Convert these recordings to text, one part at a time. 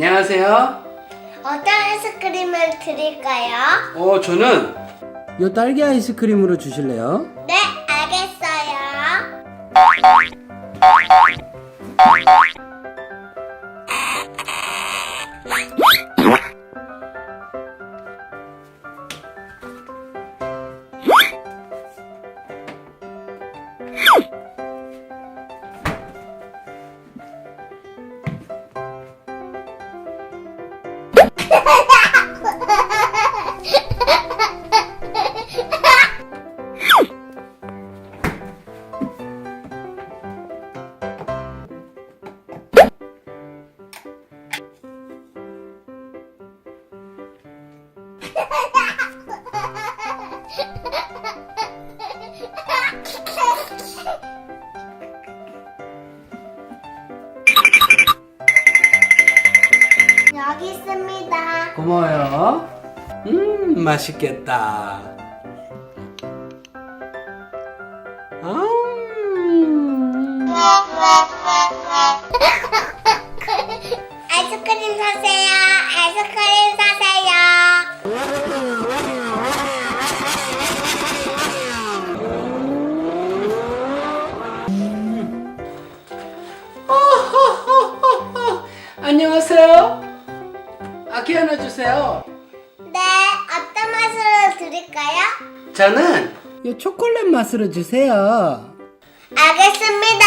안녕하세요. 어떤 아이스크림을 드릴까요? 어, 저는 요 딸기 아이스크림으로 주실래요? 네, 알겠어요. 있습니다. 고마워요. 음, 맛있겠다. 음. 아 아기 하나 주세요. 네, 어떤 맛으로 드릴까요? 저는 이 초콜릿 맛으로 주세요. 알겠습니다.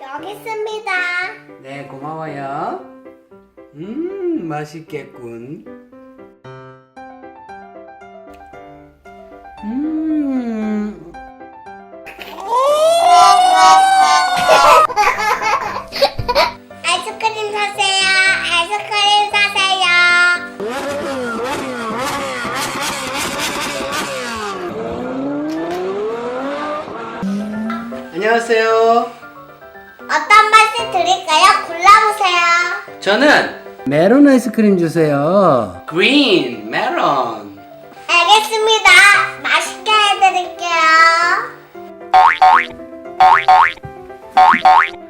여기 있습니다. 네, 고마워요. 음, 맛있겠군. 음, 아이스크림 사세요. 아이스크림 사세요. 안녕하세요. 어떤 맛을 드릴까요? 골라보세요. 저는 메론 아이스크림 주세요. 그린 메론. 여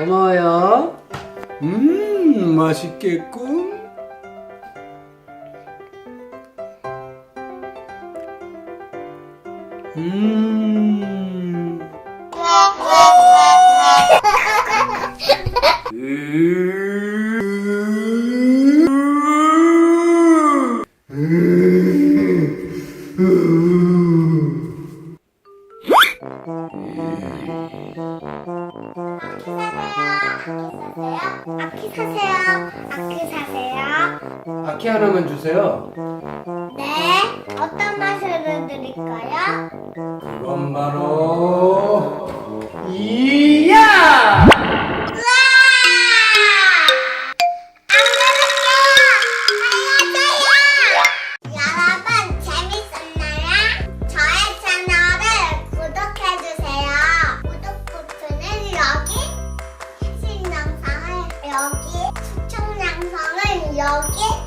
고마워요. 음, 맛있겠군. 음. 아키 사세요. 아키 사세요. 바퀴 하나만 주세요. 네. 어떤 맛으로 드릴까요? 그건 바로! 여기